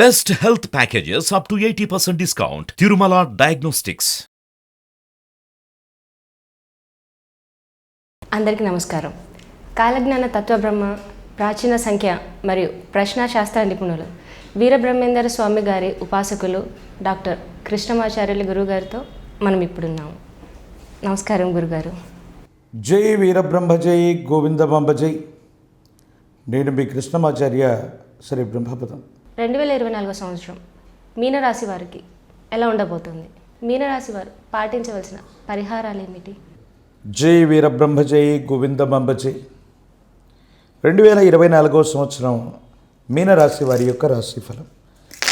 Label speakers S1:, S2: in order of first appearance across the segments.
S1: Best health packages up to 80% discount. Tirumala Diagnostics.
S2: అందరికీ నమస్కారం. కాలజ్ఞాన తత్వబ్రహ్మ ప్రాచీన సంఖ్య మరియు ప్రశ్నాశాస్త్ర నిపుణులు వీరబ్రహ్మేందర స్వామి గారి ఉపాసకులు డాక్టర్ కృష్ణమాచార్యులు గురుగారితో మనం ఇప్పుడున్నాము నమస్కారం గురుగారు.
S3: జై వీరబ్రహ్మ జై. నేను మీ కృష్ణమాచార్య శ్రీ బ్రహ్మపదం.
S2: రెండు వేల ఇరవై నాలుగో సంవత్సరం మీనరాశి వారికి ఎలా ఉండబోతుంది? మీనరాశి వారు పాటించవలసిన పరిహారాలు ఏమిటి
S3: జై వీరబ్రహ్మజై జై రెండు వేల ఇరవై నాలుగో సంవత్సరం మీనరాశి వారి యొక్క రాశిఫలం.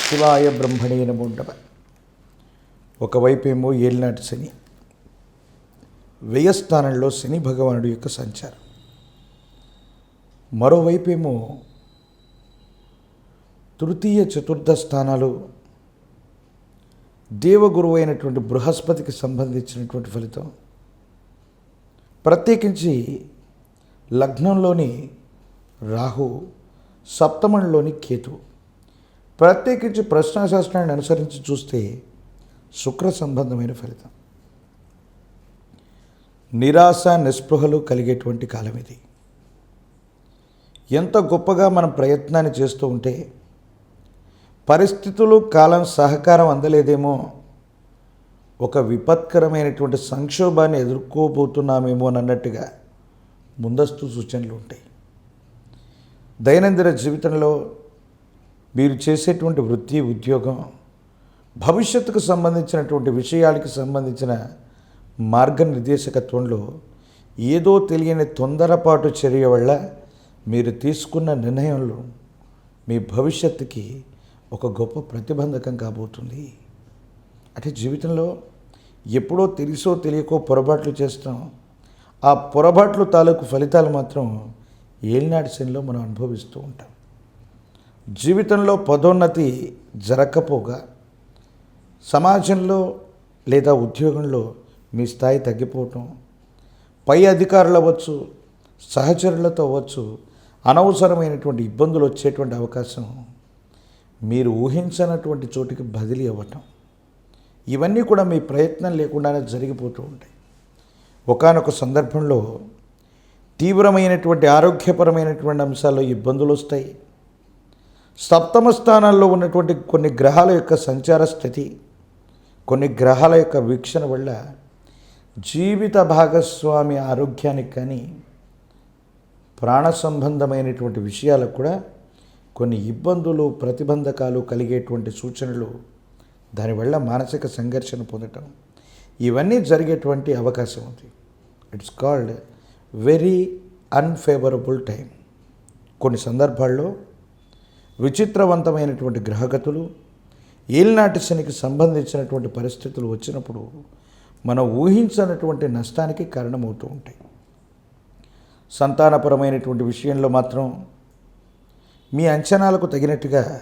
S3: శివాయ బ్రహ్మనీనము ఉండవ ఒకవైపు ఒకవైపేమో ఏలినాటి శని. వ్యయస్థానంలో శని భగవానుడి యొక్క సంచారం. మరోవైపేమో తృతీయ చతుర్థ స్థానాలు దేవగురువు అయినటువంటి బృహస్పతికి సంబంధించినటువంటి ఫలితం. ప్రత్యేకించి లగ్నంలోని రాహు సప్తమంలోని కేతు. ప్రత్యేకించి ప్రశ్నాశాస్త్రాన్ని అనుసరించి చూస్తే శుక్ర సంబంధమైన ఫలితం. నిరాశ నిస్పృహలు కలిగేటువంటి కాలం ఇది. ఎంత గొప్పగా మనం ప్రయత్నాన్ని చేస్తూ ఉంటే పరిస్థితులు కాలం సహకారం అందలేదేమో. ఒక విపత్కరమైనటువంటి సంక్షోభాన్ని ఎదుర్కోబోతున్నామేమో అని అన్నట్టుగా ముందస్తు సూచనలు ఉంటాయి. దైనందిన జీవితంలో మీరు చేసేటువంటి వృత్తి ఉద్యోగం భవిష్యత్తుకు సంబంధించినటువంటి విషయాలకు సంబంధించిన మార్గనిర్దేశకత్వంలో ఏదో తెలియని తొందరపాటు చర్య వల్ల మీరు తీసుకున్న నిర్ణయంలో మీ భవిష్యత్తుకి ఒక గొప్ప ప్రతిబంధకం కాబోతుంది. అంటే జీవితంలో ఎప్పుడో తెలుసో తెలియకో పొరపాట్లు చేస్తాం. ఆ పొరపాట్లు తాలూకు ఫలితాలు మాత్రం ఏలినాటి శనిలో మనం అనుభవిస్తూ ఉంటాం. జీవితంలో పదోన్నతి జరగకపోగా సమాజంలో లేదా ఉద్యోగంలో మీ స్థాయి తగ్గిపోవటం పై అధికారులు అవ్వచ్చు సహచరులతో అవ్వచ్చు అనవసరమైనటువంటి ఇబ్బందులు వచ్చేటువంటి అవకాశం మీరు ఊహించనటువంటి చోటికి బదిలీ అవ్వటం. ఇవన్నీ కూడా మీ ప్రయత్నం లేకుండానే జరిగిపోతూ ఉంటాయి. ఒకానొక సందర్భంలో తీవ్రమైనటువంటి ఆరోగ్యపరమైనటువంటి అంశాల్లో ఇబ్బందులు వస్తాయి. సప్తమ స్థానాల్లో ఉన్నటువంటి కొన్ని గ్రహాల యొక్క సంచార స్థితి కొన్ని గ్రహాల యొక్క వీక్షణ వల్ల జీవిత భాగస్వామి ఆరోగ్యానికి కానీ ప్రాణ సంబంధమైనటువంటి విషయాలకు కూడా కొన్ని ఇబ్బందులు ప్రతిబంధకాలు కలిగేటువంటి సూచనలు దానివల్ల మానసిక సంఘర్షణ పొందటం. ఇవన్నీ జరిగేటువంటి అవకాశం ఉంది. It's called very unfavourable time కొన్ని సందర్భాల్లో విచిత్రవంతమైనటువంటి గ్రహగతులు ఏలినాటి శనికి సంబంధించినటువంటి పరిస్థితులు వచ్చినప్పుడు మనం ఊహించనటువంటి నష్టానికి కారణమవుతూ ఉంటాయి. సంతానపరమైనటువంటి విషయంలో మాత్రం మీ అంచనాలకు తగినట్టుగా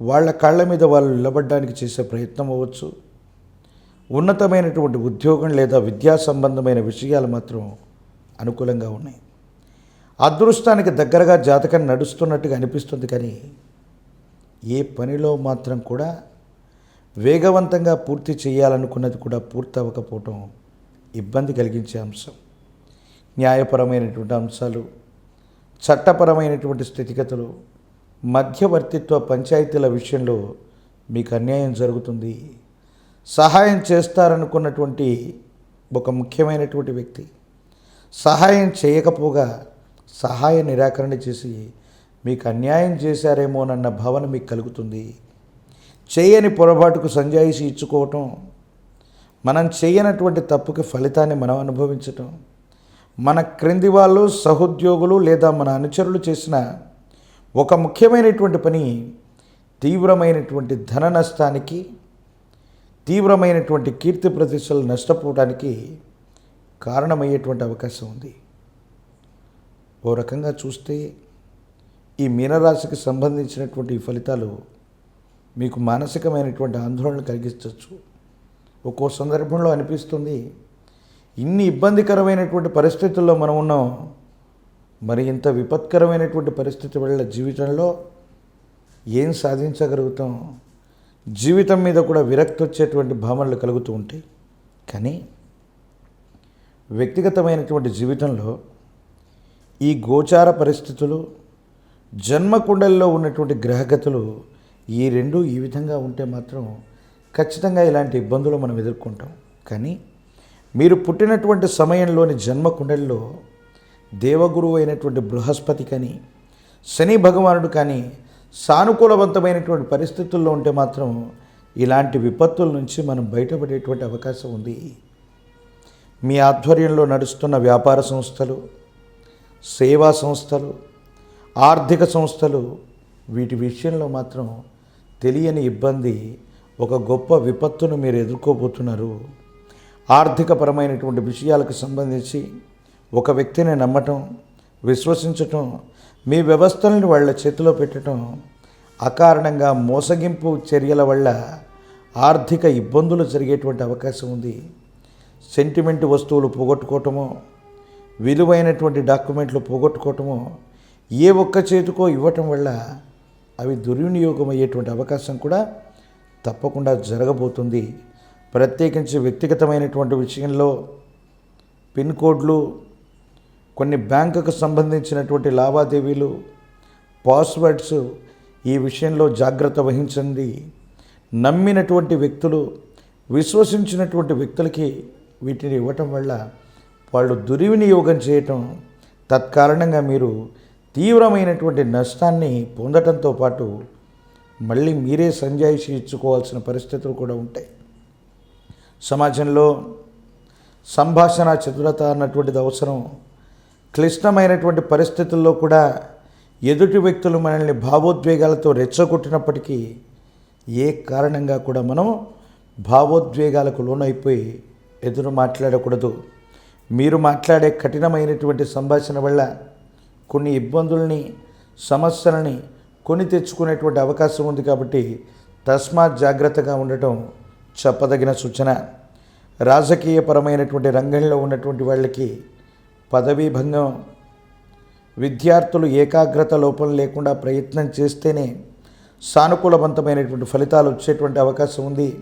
S3: వాళ్ళ కాళ్ళ మీద వాళ్ళు నిలబడడానికి చేసే ప్రయత్నం అవ్వచ్చు. ఉన్నతమైనటువంటి ఉద్యోగం లేదా విద్యా సంబంధమైన విషయాలు మాత్రం అనుకూలంగా ఉన్నాయి. అదృష్టానికి దగ్గరగా జాతకం నడుస్తున్నట్టుగా అనిపిస్తుంది కానీ ఏ పనిలో మాత్రం కూడా వేగవంతంగా పూర్తి చేయాలనుకున్నది కూడా పూర్తి అవ్వకపోవటం ఇబ్బంది కలిగించే అంశం. న్యాయపరమైనటువంటి అంశాలు చట్టపరమైనటువంటి స్థితిగతులు మధ్యవర్తిత్వ పంచాయతీల విషయంలో మీకు అన్యాయం జరుగుతుంది. సహాయం చేస్తారనుకున్నటువంటి ఒక ముఖ్యమైనటువంటి వ్యక్తి సహాయం చేయకపోగా సహాయ నిరాకరణ చేసి మీకు అన్యాయం చేశారేమోనన్న భావన మీకు కలుగుతుంది. చేయని పొరపాటుకు సంజాయిషి ఇచ్చుకోవటం మనం చేయనటువంటి తప్పుకి ఫలితాన్ని మనం అనుభవించటం మన క్రింది వాళ్ళు సహోద్యోగులు లేదా మన అనుచరులు చేసిన ఒక ముఖ్యమైనటువంటి పని తీవ్రమైనటువంటి ధన నష్టానికి తీవ్రమైనటువంటి కీర్తి ప్రతిష్టలు నష్టపోవడానికి కారణమయ్యేటువంటి అవకాశం ఉంది. ఓ రకంగా చూస్తే ఈ మీనరాశికి సంబంధించినటువంటి ఈ ఫలితాలు మీకు మానసికమైనటువంటి ఆందోళన కలిగించవచ్చు. ఒక్కో సందర్భంలో అనిపిస్తుంది ఇన్ని ఇబ్బందికరమైనటువంటి పరిస్థితుల్లో మనం ఉన్నాం. మరి ఇంత విపత్కరమైనటువంటి పరిస్థితి వల్ల జీవితంలో ఏం సాధించగలుగుతాం? జీవితం మీద కూడా విరక్తి వచ్చేటువంటి భావనలు కలుగుతూ ఉంటాయి. కానీ వ్యక్తిగతమైనటువంటి జీవితంలో ఈ గోచార పరిస్థితులు జన్మకుండల్లో ఉన్నటువంటి గ్రహగతులు ఈ రెండు ఈ విధంగా ఉంటే మాత్రం ఖచ్చితంగా ఇలాంటి ఇబ్బందులు మనం ఎదుర్కొంటాం. కానీ మీరు పుట్టినటువంటి సమయంలోని జన్మకుండల్లో దేవగురువు అయినటువంటి బృహస్పతి కానీ శని భగవానుడు కానీ సానుకూలవంతమైనటువంటి పరిస్థితుల్లో ఉంటే మాత్రం ఇలాంటి విపత్తుల నుంచి మనం బయటపడేటువంటి అవకాశం ఉంది. మీ ఆధ్వర్యంలో నడుస్తున్న వ్యాపార సంస్థలు సేవా సంస్థలు ఆర్థిక సంస్థలు వీటి విషయంలో మాత్రం తెలియని ఇబ్బంది ఒక గొప్ప విపత్తును మీరు ఎదుర్కోబోతున్నారు. ఆర్థికపరమైనటువంటి విషయాలకు సంబంధించి ఒక వ్యక్తిని నమ్మటం విశ్వసించటం మీ వ్యవస్థలను వాళ్ళ చేతిలో పెట్టడం అకారణంగా మోసగింపు చర్యల వల్ల ఆర్థిక ఇబ్బందులు జరిగేటువంటి అవకాశం ఉంది. సెంటిమెంట్ వస్తువులు పోగొట్టుకోవటమో విలువైనటువంటి డాక్యుమెంట్లు పోగొట్టుకోవటమో ఏ ఒక్క చేతికో ఇవ్వటం వల్ల అవి దుర్వినియోగం అయ్యేటువంటి అవకాశం కూడా తప్పకుండా జరగబోతుంది. ప్రత్యేకించి వ్యక్తిగతమైనటువంటి విషయంలో పిన్ కోడ్లు కొన్ని బ్యాంకుకు సంబంధించినటువంటి లావాదేవీలు పాస్వర్డ్స్ ఈ విషయంలో జాగ్రత్త వహించండి. నమ్మినటువంటి వ్యక్తులు విశ్వసించినటువంటి వ్యక్తులకి వీటిని ఇవ్వటం వల్ల వాళ్ళు దుర్వినియోగం చేయటం తత్కారణంగా మీరు తీవ్రమైనటువంటి నష్టాన్ని పొందటంతో పాటు మళ్ళీ మీరే సంజాయిషి ఇచ్చుకోవాల్సిన పరిస్థితులు కూడా ఉంటాయి. సమాజంలో సంభాషణ చతురత అన్నటువంటిది అవసరం. క్లిష్టమైనటువంటి పరిస్థితుల్లో కూడా ఎదుటి వ్యక్తులు మనల్ని భావోద్వేగాలతో రెచ్చగొట్టినప్పటికీ ఏ కారణంగా కూడా మనం భావోద్వేగాలకు లోనైపోయి ఎదురు మాట్లాడకూడదు. మీరు మాట్లాడే కఠినమైనటువంటి సంభాషణ వల్ల కొన్ని ఇబ్బందుల్ని సమస్యలని కొని తెచ్చుకునేటువంటి అవకాశం ఉంది కాబట్టి తస్మాత్ జాగ్రత్తగా ఉండటం చెప్పదగిన సూచన. రాజకీయపరమైనటువంటి రంగంలో ఉన్నటువంటి వాళ్ళకి పదవీ భంగం విద్యార్థులు ఏకాగ్రత లోపం లేకుండా ప్రయత్నం చేస్తేనే సానుకూలవంతమైనటువంటి ఫలితాలు వచ్చేటువంటి అవకాశం ఉంది.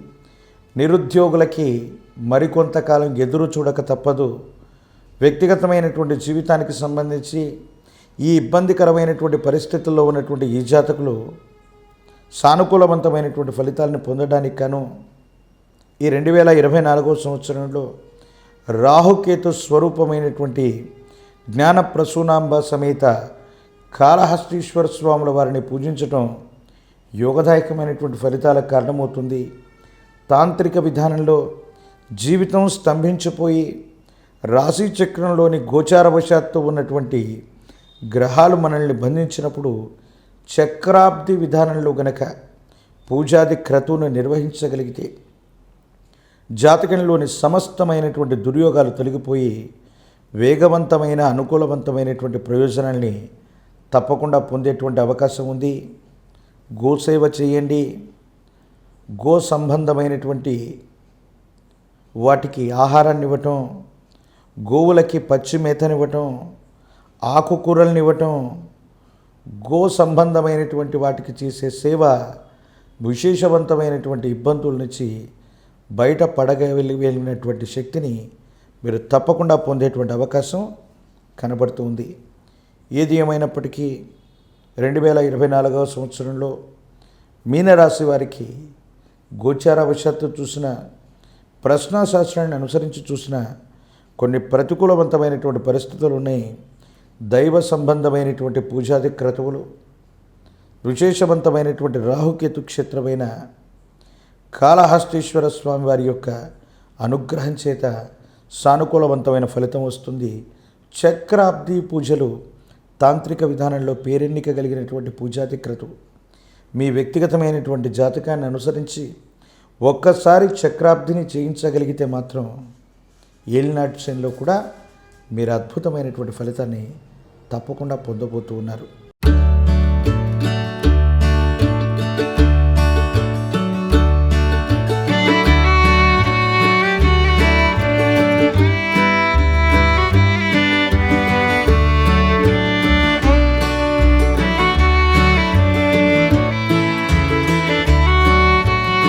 S3: నిరుద్యోగులకి మరికొంతకాలం ఎదురు చూడక తప్పదు. వ్యక్తిగతమైనటువంటి జీవితానికి సంబంధించి ఈ ఇబ్బందికరమైనటువంటి పరిస్థితుల్లో ఉన్నటువంటి ఈ జాతకులు సానుకూలవంతమైనటువంటి ఫలితాలను పొందడానికి కాను ఈ రెండు వేల ఇరవై నాలుగో సంవత్సరంలో రాహుకేతు స్వరూపమైనటువంటి జ్ఞాన ప్రసూనాంబ సమేత కాళహస్తీశ్వర స్వాముల వారిని పూజించటం యోగదాయకమైనటువంటి ఫలితాలకు కారణమవుతుంది. తాంత్రిక విధానంలో జీవితం స్తంభించిపోయి రాశి చక్రంలోని గోచారవశాత్తు ఉన్నటువంటి గ్రహాలు మనల్ని బంధించినప్పుడు చక్రాబ్ది విధానంలో గనక పూజాది క్రతువును నిర్వహించగలిగితే జాతకంలోని సమస్తమైనటువంటి దుర్యోగాలు తొలగిపోయి వేగవంతమైన అనుకూలవంతమైనటువంటి ప్రయోజనాల్ని తప్పకుండా పొందేటువంటి అవకాశం ఉంది. గోసేవ చేయండి. గో సంబంధమైనటువంటి వాటికి ఆహారాన్ని ఇవ్వటం గోవులకి పచ్చి మేతనివ్వటం ఆకుకూరల్ని ఇవ్వటం గో సంబంధమైనటువంటి వాటికి చేసే సేవ విశేషవంతమైనటువంటి ఇబ్బందుల నుంచి బయట పడగ వెళ్ళినటువంటి శక్తిని మీరు తప్పకుండా పొందేటువంటి అవకాశం కనబడుతుంది ఏది ఏమైనప్పటికీ రెండు వేల ఇరవై నాలుగవ సంవత్సరంలో మీనరాశి వారికి గోచారవశాత్తు చూసిన ప్రశ్నాశాస్త్రాన్ని అనుసరించి చూసిన కొన్ని ప్రతికూలవంతమైనటువంటి పరిస్థితులు ఉన్నాయి. దైవ సంబంధమైనటువంటి పూజాది క్రతువులు విశేషవంతమైనటువంటి రాహుకేతు క్షేత్రమైన కాళహస్తీశ్వర స్వామి వారి యొక్క అనుగ్రహం చేత సానుకూలవంతమైన ఫలితం వస్తుంది. చక్రాబ్ది పూజలు తాంత్రిక విధానంలో పేరెన్నిక కలిగినటువంటి పూజాది మీ వ్యక్తిగతమైనటువంటి జాతకాన్ని అనుసరించి ఒక్కసారి చక్రాబ్దిని చేయించగలిగితే మాత్రం ఏలినాటి కూడా మీరు అద్భుతమైనటువంటి ఫలితాన్ని తప్పకుండా పొందబోతూ ఉన్నారు.